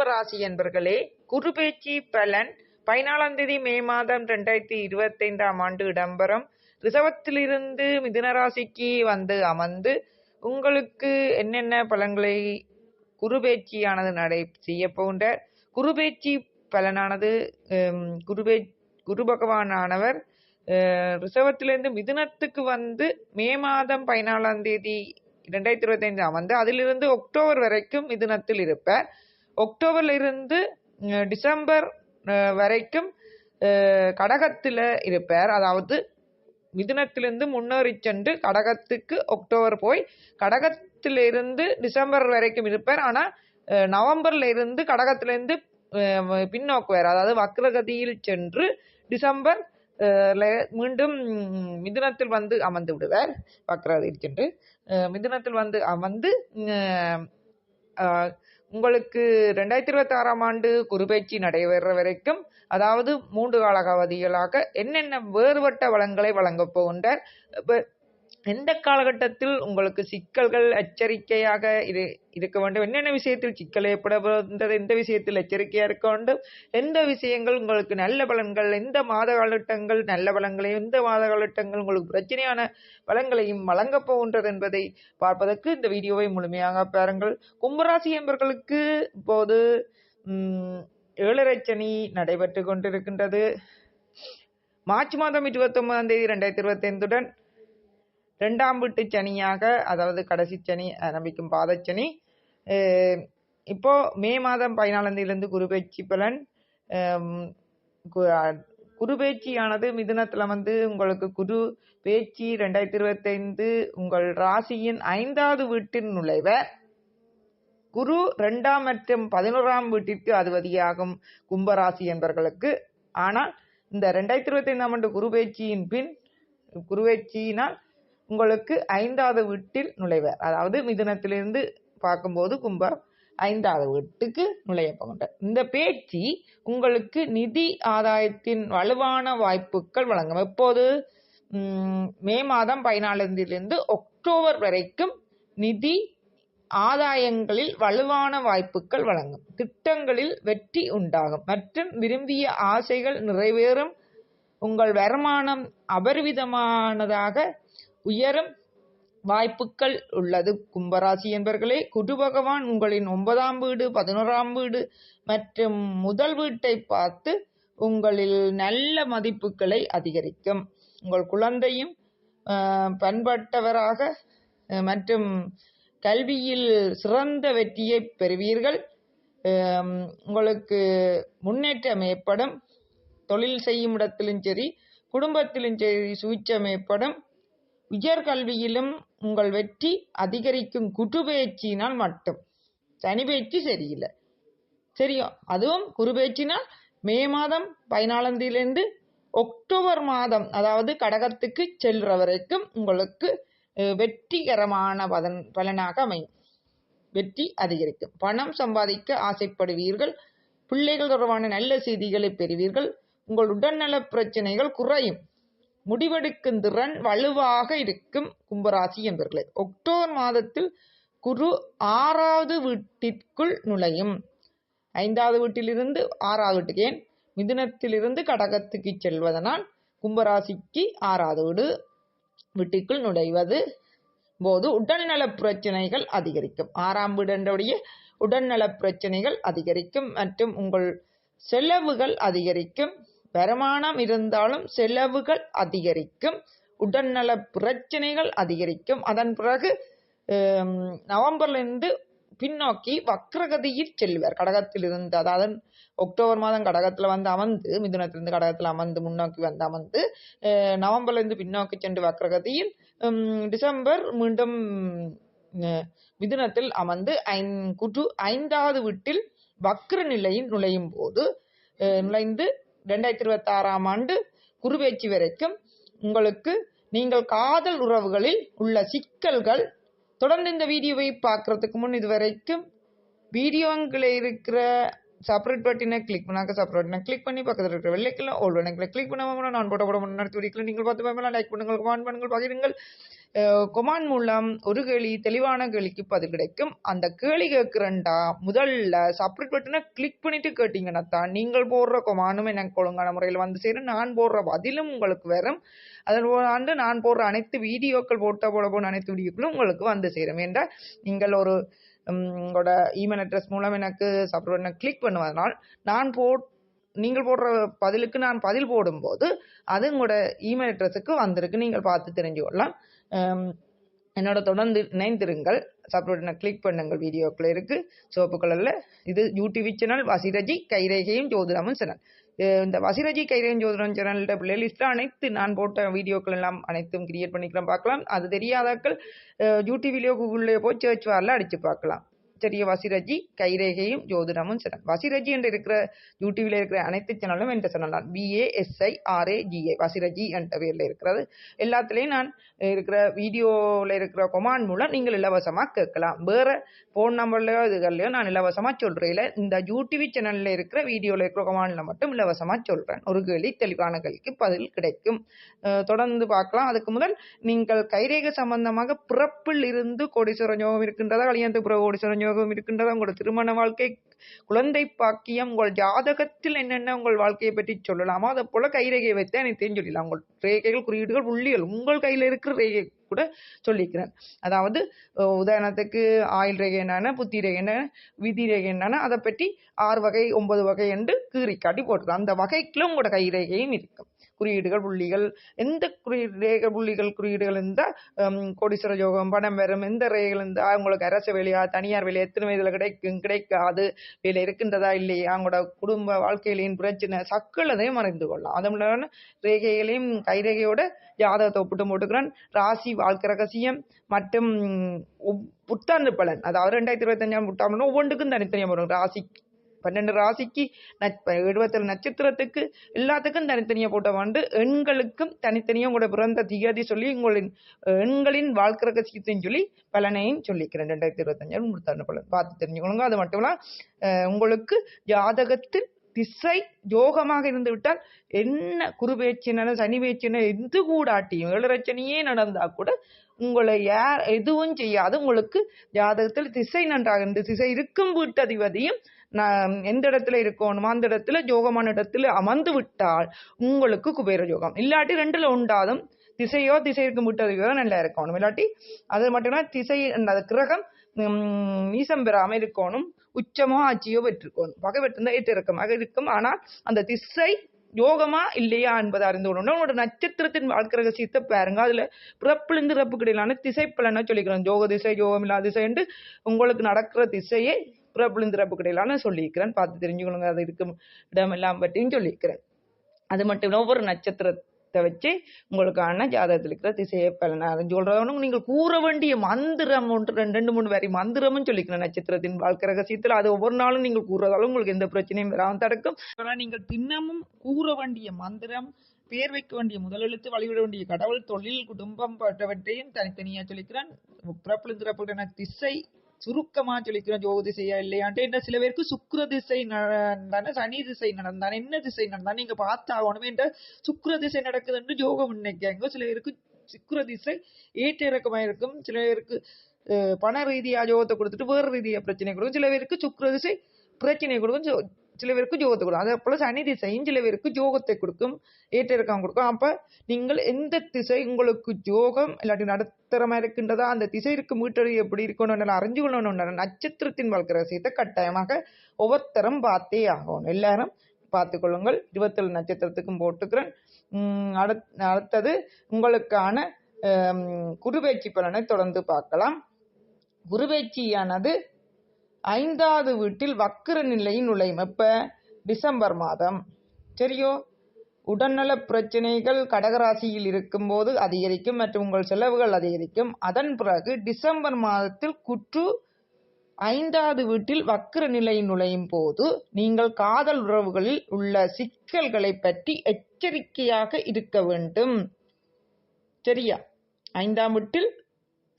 கும்பராசி என்பர்களே குரு பேச்சு பலன் பதினாலாம் தேதி மே மாதம் ரெண்டாயிரத்தி இருபத்தைந்தாம் ஆண்டு இடம்பெறும். ரிசவத்திலிருந்து மிதுனராசிக்கு வந்து அமர்ந்து உங்களுக்கு என்னென்ன பலன்களை குருபேச்சியானது நடை செய்ய போன்ற குருபேச்சி பலனானது ஹம், குரு பே குரு பகவானானவர் அஹ், மிதுனத்துக்கு வந்து மே மாதம் பதினாலாம் தேதி இரண்டாயிரத்தி இருபத்தைந்து அமர்ந்து அதிலிருந்து அக்டோபர் வரைக்கும் மிதுனத்தில் இருப்பார். அக்டோபர்ல இருந்து டிசம்பர் வரைக்கும் கடகத்தில் இருப்பார். அதாவது மிதுனத்திலிருந்து முன்னேறி சென்று கடகத்துக்கு அக்டோபர் போய் கடகத்திலிருந்து டிசம்பர் வரைக்கும் இருப்பார். ஆனால் நவம்பர்ல இருந்து கடகத்திலிருந்து பின்னோக்குவார். அதாவது வக்ரகதியில் சென்று டிசம்பர் மீண்டும் மிதுனத்தில் வந்து அமர்ந்து விடுவார். வக்ரகதியில் சென்று மிதுனத்தில் வந்து அமர்ந்து உங்களுக்கு ரெண்டாயிரத்தி இருபத்தி ஆறாம் ஆண்டு குருபெயர்ச்சி நடைபெற வரைக்கும் அதாவது மூன்று கால அவதிகளாக என்னென்ன வேறுபட்ட வளங்களை வழங்கப் போகின்றார்? எந்த காலகட்டத்தில் உங்களுக்கு சிக்கல்கள் எச்சரிக்கையாக இரு இருக்க வேண்டும். என்னென்ன விஷயத்தில் சிக்கல் ஏற்பட போகின்றது எந்த விஷயத்தில் எச்சரிக்கையாக இருக்க வேண்டும் எந்த விஷயங்கள் உங்களுக்கு நல்ல பலன்கள் எந்த மாத காலகட்டங்கள் நல்ல பலன்களையும் எந்த மாத காலகட்டங்கள் உங்களுக்கு பிரச்சனையான பலன்களையும் வழங்கப் போகின்றது என்பதை பார்ப்பதற்கு இந்த வீடியோவை முழுமையாக பாருங்கள். கும்பராசி என்பவர்களுக்கு இப்போது ம், ஏழரை சனி நடைபெற்று கொண்டிருக்கின்றது. மார்ச் மாதம் இருபத்தி ஒன்பதாம் தேதி ரெண்டாயிரத்தி இருபத்தி ஐந்துடன் ரெண்டாம் வீட்டு சனியாக அதாவது கடைசி சனி ஆரம்பிக்கும் பாதச்சனி இப்போ மே மாதம் பதினாலாம் தேதியிலிருந்து பலன் அஹ் கு- வந்து உங்களுக்கு குரு பேச்சு ரெண்டாயிரத்தி இருபத்தைந்து உங்கள் ராசியின் ஐந்தாவது வீட்டின் நுழைவர் குரு ரெண்டாம் மற்றும் பதினோராம் வீட்டிற்கு அதிபதியாகும் கும்பராசி என்பவர்களுக்கு ஆனால் இந்த ரெண்டாயிரத்தி இருபத்தி ஐந்தாம் ஆண்டு குருபேச்சியின் பின் குருவேச்சியினால் உங்களுக்கு ஐந்தாவது வீட்டில் நுழைவர். அதாவது மிதுனத்திலிருந்து பார்க்கும்போது கும்பம் ஐந்தாவது வீட்டுக்கு நுழைய போகின்றார். இந்த பேச்சு உங்களுக்கு நிதி ஆதாயத்தின் வலுவான வாய்ப்புகள் வழங்கும். எப்போது? மே மாதம் பதினாலாந்திலிருந்து அக்டோபர் வரைக்கும் நிதி ஆதாயங்களில் வலுவான வாய்ப்புகள் வழங்கும். திட்டங்களில் வெற்றி உண்டாகும். மற்றும் விரும்பிய ஆசைகள் நிறைவேறும். உங்கள் வருமானம் அபரிவிதமானதாக உயரும் வாய்ப்புகள் உள்ளது. கும்பராசி என்பர்களே குரு பகவான் உங்களின் ஒன்பதாம் வீடு பதினோராம் வீடு மற்றும் முதல் வீட்டை பார்த்து உங்களில் நல்ல மதிப்புகளை அதிகரிக்கும். உங்கள் குழந்தையும் பண்பட்டவராக மற்றும் கல்வியில் சிறந்த வெற்றியை பெறுவீர்கள். உங்களுக்கு முன்னேற்றம் ஏற்படும். தொழில் செய்யும் இடத்திலும் சரி குடும்பத்திலும் சரி சுவிச்சம் ஏற்படும். உயர்கல்வியிலும் உங்கள் வெற்றி அதிகரிக்கும் குருபெயர்ச்சியினால் மட்டும். சனி பயிற்சி சரியில்லை. சரியும் அதுவும் குருபெயர்ச்சினால் மே மாதம் பதினாலாம் தேதியிலிருந்து அக்டோபர் மாதம் அதாவது கடகத்துக்கு செல்ற வரைக்கும் உங்களுக்கு வெற்றிகரமான பதன் பலனாக அமையும். வெற்றி அதிகரிக்கும். பணம் சம்பாதிக்க ஆசைப்படுவீர்கள். பிள்ளைகள் தொடர்பான நல்ல செய்திகளை பெறுவீர்கள். உங்கள் உடல்நல பிரச்சனைகள் குறையும். முடிவெடுக்கும் திறன் வலுவாக இருக்கும் கும்பராசி என்பர்களே. அக்டோபர் மாதத்தில் குரு ஆறாவது வீட்டிற்குள் நுழையும். ஐந்தாவது வீட்டிலிருந்து ஆறாவது வீட்டுக்கு ஏன்? மிதுனத்திலிருந்து கடகத்துக்கு செல்வதனால் கும்பராசிக்கு ஆறாவது வீடு வீட்டுக்குள் நுழைவது போது உடல்நல பிரச்சனைகள் அதிகரிக்கும். ஆறாம் வீடன்றவுடைய உடல்நல பிரச்சனைகள் அதிகரிக்கும் மற்றும் உங்கள் செலவுகள் அதிகரிக்கும். வருமானம் இருந்தாலும் செலவுகள் அதிகரிக்கும் உடல்நல பிரச்சனைகள் அதிகரிக்கும். அதன் பிறகு நவம்பர்லேருந்து பின்னோக்கி வக்ரகதியில் செல்வார். கடகத்தில் இருந்து அதாவது அக்டோபர் மாதம் கடகத்தில் வந்து அமர்ந்து மிதுனத்திலிருந்து கடகத்தில் அமர்ந்து முன்னோக்கி வந்து அமர்ந்து நவம்பர்லேருந்து பின்னோக்கி சென்று வக்ரகதியில் டிசம்பர் மீண்டும் மிதுனத்தில் அமர்ந்து ஐந்- குற்று ஐந்தாவது வீட்டில் வக்ர நிலையில் நுழையும் போது நுழைந்து ரெண்டாயிரத்தி இருபத்தி ஆறாம் ஆண்டு குருவேச்சி வரைக்கும் உங்களுக்கு நீங்கள் காதல் உறவுகளில் உள்ள சிக்கல்கள் தொடர்ந்து இந்த வீடியோவை பார்க்கறதுக்கு முன் இதுவரைக்கும் வீடியோங்களில் இருக்கிற செப்பரேட் பட்டினை கிளிக் பண்ணாக்க செப்பரேட் oh, நான் கிளிக் பண்ணி பக்கத்தில் இருக்கிற வெள்ளைக்கில் ஓல் பட்டனை கிளிக் பண்ண நான் போட்ட போட நடத்தி வீடியோக்களை நீங்கள் பார்த்து பார்க்கலாம் லைக் பண்ணுங்கள் கமெண்ட் பண்ணுங்கள் பகிருங்கள். கொமான் மூலம் ஒரு கேள்வி தெளிவான கேள்விக்கு பதில் கிடைக்கும். அந்த கேள்வி கேட்குறேன்டா முதல்ல செப்பரேட் பட்டனை கிளிக் பண்ணிட்டு கேட்டிங்கன்னா தான் நீங்கள் போடுற கொமானும் எனக்கு ஒழுங்கான முறையில் வந்து சேரும். நான் போடுற பதிலும் உங்களுக்கு வரும். அதன் ஆண்டு நான் போடுற அனைத்து வீடியோக்கள் போட்ட போட போன அனைத்து வீடியோக்களும் உங்களுக்கு வந்து சேரும். என்றால் நீங்கள் ஒரு உங்களோட இமெயில் அட்ரஸ் மூலம் எனக்கு செப்பரேட் பட்டனை கிளிக் பண்ணுவதனால் நான் போ நீங்கள் போடுற பதிலுக்கு நான் பதில் போடும்போது அது உங்களோட இமெயில் அட்ரஸுக்கு வந்திருக்கு. நீங்கள் பார்த்து தெரிஞ்சு கொள்ளலாம். என்னோட தொடர்ந்து இணைந்திருங்கள். சப்ரேட்டனை கிளிக் பண்ணுங்கள் வீடியோக்குள்ள இருக்கு. சிவப்பு கலரில் இது யூடியூப் சேனல் வசிரஜி கைரேகையும் ஜோதிடமும் சேனல் இந்த வசிரஜி கைரேன் ஜோதிடம் சேனல்கிட்ட பிளேலிஸ்ட்டில் அனைத்து நான் போட்ட வீடியோக்கள் எல்லாம் அனைத்தும் கிரியேட் பண்ணிக்கலாம் பார்க்கலாம். அது தெரியாதாக்கள் யூடியூப்லேயோ கூகுள்லேயோ போய் சர்ச் வாரில் அடித்து பார்க்கலாம். சரியா வசிரஜி கைரேகையும் ஜோதிடமும் சேனல் வசிரஜி என்று இருக்கிற யூடியூப்ல இருக்கிற அனைத்து சேனலும் என்ற சேனல் தான் பிஏஎஸ்ஐ ஆர்ஏஜிஏ வசிரஜி என்ற பேரில் இருக்கிறது. எல்லாத்துலேயும் நான் இருக்கிற வீடியோவில் இருக்கிற கொமாண்ட் மூலம் நீங்கள் இலவசமாக கேட்கலாம். வேறு ஃபோன் நம்பர்லையோ இதுகள்லையோ நான் இலவசமாக சொல்கிறேன் இந்த யூடியூப் சேனலில் இருக்கிற வீடியோவில் இருக்கிற கொமாண்டில் மட்டும் இலவசமாக சொல்கிறேன் ஒரு கேள்வி தெளிவான கேள்விக்கு பதில் கிடைக்கும். தொடர்ந்து பார்க்கலாம். அதுக்கு முதல் நீங்கள் கைரேகை சம்பந்தமாக பிறப்பில் இருந்து கோடீஸ்வர யோகம் இருக்கின்றதா? கல்யாணத்துக்கு பிறகு கோடீஸ்வர யோகம் இருக்கின்றதா. உங்களோட திருமண வாழ்க்கை குழந்தை பாக்கியம் உங்கள் ஜாதகத்தில் என்னென்ன உங்கள் வாழ்க்கையை பற்றி சொல்லலாமோ அதை போல கைரேகையை வைத்து அனைத்தையும் சொல்லலாம் உங்கள் ரேகைகள் குறியீடுகள் புள்ளிகள் உங்கள் கையில் இருக்கிற ரேகை கூட சொல்லிக்கிறேன். அதாவது உதாரணத்துக்கு ஆயுள் ரேகை என்னென்ன புத்தி ரேகை என்னென்ன விதி ரேகை என்னென்ன அதை பற்றி ஆறு வகை ஒன்பது வகை என்று கீறி காட்டி போட்டுக்கலாம் அந்த வகைக்குள்ள உங்களோட கைரேகையும் இருக்கும். குறியீடுகள் புள்ளிகள் எந்த குறியீடு ரேகை புள்ளிகள் குறியீடுகள் இருந்தால் கோடீஸ்வர யோகம் பணம் வரும் எந்த ரேகைகள் இருந்தால் அவங்களுக்கு அரசு வேலையா தனியார் வேலையா எத்தனை வயதில் கிடைக்கும் கிடைக்காது வேலை இருக்கின்றதா இல்லையா அவங்களோட குடும்ப வாழ்க்கையிலையும் பிரச்சனை சக்களதையும் மறைந்து கொள்ளலாம். அதுவும் ரேகைகளையும் கைரேகையோட ஜாதகத்தை ஒப்பிட்டு போட்டுக்கிறேன். ராசி வாழ்க்கை ரகசியம் மற்றும் உப்- புத்தாண்டு பலன். அதாவது ரெண்டாயிரத்தி இருபத்தஞ்சாம் புத்தாண்டு ஒவ்வொன்றுக்கும் தனித்தனியாக வரும் ராசி பன்னெண்டு ராசிக்கு நட்ப எழுபத்தேழு நட்சத்திரத்துக்கு எல்லாத்துக்கும் தனித்தனியாக போட்ட வந்து எண்களுக்கும் தனித்தனியாக உங்களோட பிறந்த திகதி சொல்லி உங்களின் எண்களின் வாழ்க்கை ரகசியத்தையும் சொல்லி பலனையும் சொல்லிக்கிறேன். ரெண்டாயிரத்தி இருபத்தஞ்சாலும் புத்தாண்டு பலன். பார்த்து தெரிஞ்சுக்கொள்ளுங்க அது மட்டும் இல்ல உங்களுக்கு ஜாதகத்தில் திசை யோகமாக இருந்து விட்டால் என்ன குரு பேச்சின சனி பேச்சினா எது கூடாட்டியும் ஏழரச்சனையே நடந்தா கூட உங்களை யார் எதுவும் செய்யாது. உங்களுக்கு ஜாதகத்தில் திசை நன்றாக இருந்து திசை இருக்கும் வீட்டதிபதியும் நான் எந்த இடத்துல இருக்கணுமோ அந்த இடத்துல யோகமான இடத்துல அமர்ந்து விட்டால் உங்களுக்கு குபேர யோகம். இல்லாட்டி ரெண்டுல உண்டாதும் திசையோ திசை இருக்கும் வீட்டதிபதியோ நல்லா இருக்கணும். இல்லாட்டி அது மட்டும் இல்ல திசை அந்த கிரகம் உம், நீசம் இருக்கணும். உச்சமோ ஆட்சியோ பெற்றிருக்கணும். பகை பெற்றிருந்தா ஏற்றிறக்கமாக இருக்கும். ஆனால் அந்த திசை யோகமா இல்லையா என்பதை அறிந்து கொள்ளணும். உங்களோட நட்சத்திரத்தின் வாழ்க்கை ரகசியத்தை பாருங்க. அதுல பிறப்பிலிருந்து இறப்புக்கு இடையிலான திசை பலனை சொல்லிக்கிறோம். யோக திசை யோகம் இல்லாத திசை என்று உங்களுக்கு நடக்கிற திசையை பிறப்பிலிருந்து இறப்புக்கு இடையிலான சொல்லியிருக்கிறேன். பார்த்து தெரிஞ்சுக்கணுங்க அது இருக்கும் இடம் எல்லாம் பற்றியும் சொல்லியிருக்கிறேன். அது மட்டும் இல்லை ஒவ்வொரு நட்சத்திரத்தை வச்சு உங்களுக்கான ஜாதகத்தில் இருக்கிற திசையை பலனை அறிஞ்சு கொள்றவனும் நீங்கள் கூற வேண்டிய மந்திரம் ஒன்று ரெண்டு ரெண்டு மூணு வரை மந்திரமும் சொல்லிக்கிறேன் நட்சத்திரத்தின் வாழ்க்கை ரகசியத்தில். அது ஒவ்வொரு நாளும் நீங்கள் கூறுறதாலும் உங்களுக்கு எந்த பிரச்சனையும் வராமல் தடுக்கும். ஆனால் நீங்கள் தினமும் கூற வேண்டிய மந்திரம் பேர் வைக்க வேண்டிய முதலெழுத்து வழிவிட வேண்டிய கடவுள் தொழில் குடும்பம் போன்றவற்றையும் தனித்தனியாக சொல்லிக்கிறேன் பிறப்பிலிருந்து திசை சுருக்கமா சொல்லிக்கிறோம் யோக திசையா இல்லையான்ட்டு என்ன சில பேருக்கு சுக்கிர திசை நடந்தானே சனி திசை நடந்தானே என்ன திசை நடந்தானே நீங்க பார்த்தாகணுமே என்ற சுக்கிர திசை நடக்குதுன்னு ஜோகம் நினைக்காங்க சில பேருக்கு சுக்கிர திசை ஏற்ற இறக்கமாயிருக்கும் சில பேருக்கு பண ரீதியா ஜோகத்தை கொடுத்துட்டு வேறு ரீதியா பிரச்சனை கொடுக்கும். சில பேருக்கு சுக்கிர திசை பிரச்சனை கொடுக்கும். சில- பேருக்கு ஜோகத்தை கொடுக்கும். அதே போல் சனி திசையும் சில பேருக்கு ஜோகத்தை கொடுக்கும். ஏற்ற இறக்கம் கொடுக்கும். அப்போ நீங்கள் எந்த திசை உங்களுக்கு ஜோகம் இல்லாட்டி நடுத்தரமா இருக்கின்றதா அந்த திசை இருக்கும் எப்படி இருக்கணும் அறிஞ்சு கொள்ளணும் நட்சத்திரத்தின் வாழ்க்கை ரகசியத்தை கட்டாயமாக ஒவ்வொருத்தரும் பார்த்தே ஆகணும். எல்லாரும் பார்த்துக்கொள்ளுங்கள் இருபத்தேழு நட்சத்திரத்துக்கும் போட்டுக்கிறேன். அடுத்- அடுத்தது உங்களுக்கான குருவேச்சி குருபெயர்ச்சி பலனை தொடர்ந்து பார்க்கலாம். குருபெயர்ச்சியானது ஐந்தாவது வீட்டில் வக்கிர நிலையில் நுழையும். எப்ப? டிசம்பர் மாதம். சரியோ? உடல்நல பிரச்சனைகள் கடகராசியில் இருக்கும்போது அதிகரிக்கும் மற்றும் உங்கள் செலவுகள் அதிகரிக்கும். அதன் பிறகு டிசம்பர் மாதத்தில் குற்று ஐந்தாவது வீட்டில் வக்கிர நிலையில் நுழையும் போது நீங்கள் காதல் உறவுகளில் உள்ள சிக்கல்களை பற்றி எச்சரிக்கையாக இருக்க வேண்டும். சரியா? ஐந்தாம் வீட்டில்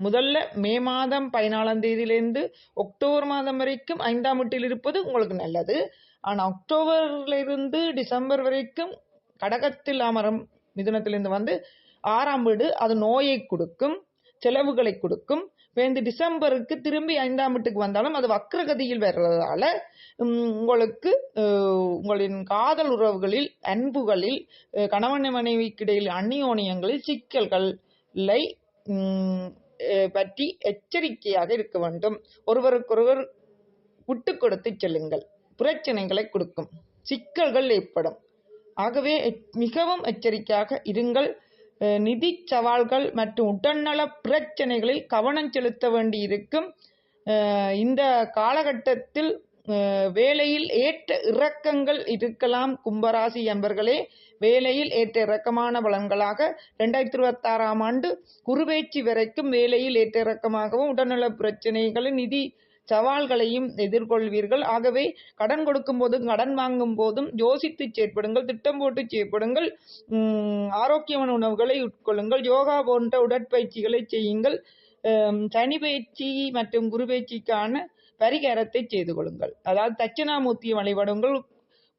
முதல்ல மே மாதம் பதினாலாம் தேதியிலேருந்து அக்டோபர் மாதம் வரைக்கும் ஐந்தாம் வீட்டில் இருப்பது உங்களுக்கு நல்லது. ஆனால் அக்டோபர்லேருந்து டிசம்பர் வரைக்கும் கடகத்தில் அமரும் மிதுனத்திலிருந்து வந்து ஆறாம் வீடு அது நோயை கொடுக்கும் செலவுகளை கொடுக்கும். இந்த டிசம்பருக்கு திரும்பி ஐந்தாம் வீட்டுக்கு வந்தாலும் அது வக்ரகதியில் வர்றதால உங்களுக்கு உங்களின் காதல் உறவுகளில் அன்புகளில் கணவன் மனைவிக்கிடையில் அந்நியோனியங்களில் சிக்கல்களை பற்றி எச்சரிக்கையாக இருக்க வேண்டும். ஒருவருக்கொருவர் விட்டு கொடுத்து செல்லுங்கள். பிரச்சனைகளை கொடுக்கும். சிக்கல்கள் ஏற்படும். ஆகவே மிகவும் எச்சரிக்கையாக இருங்கள். நிதி சவால்கள் மற்றும் உடல்நல பிரச்சனைகளில் கவனம் செலுத்த வேண்டி இருக்கும் இந்த காலகட்டத்தில் வேலையில் ஏற்ற இறக்கங்கள் இருக்கலாம் கும்பராசி என்பர்களே வேலையில் ஏற்ற இறக்கமான பலன்களாக ரெண்டாயிரத்தி இருபத்தி ஆறாம் ஆண்டு குருவேச்சி வரைக்கும் வேலையில் ஏற்ற இறக்கமாகவும் உடல்நல பிரச்சனைகளின் நிதி சவால்களையும் எதிர்கொள்வீர்கள். ஆகவே கடன் கொடுக்கும் போதும் கடன் வாங்கும் போதும் யோசித்து செயற்படுங்கள் திட்டம் போட்டு செயற்படுங்கள். ஆரோக்கியமான உணவுகளை உட்கொள்ளுங்கள். யோகா போன்ற உடற்பயிற்சிகளை செய்யுங்கள். சனி பயிற்சி மற்றும் குரு பயிற்சிக்கான பரிகாரத்தை செய்து கொள்ளுங்கள். அதாவது தட்சிணாமூர்த்தியை வழிபாடுங்கள்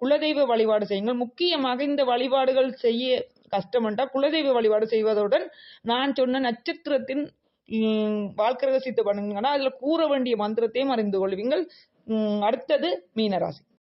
குலதெய்வ வழிபாடு செய்யுங்கள். முக்கியமாக இந்த வழிபாடுகள் செய்ய கஷ்டம் என்றால் குலதெய்வ வழிபாடு செய்வதுடன் நான் சொன்ன நட்சத்திரத்தின் வாழ்க்கை ரகசியத்தை பண்ணுங்கன்னா அதில் கூற வேண்டிய மந்திரத்தையும் அறிந்து கொள்வீங்கள். அடுத்தது மீனராசி.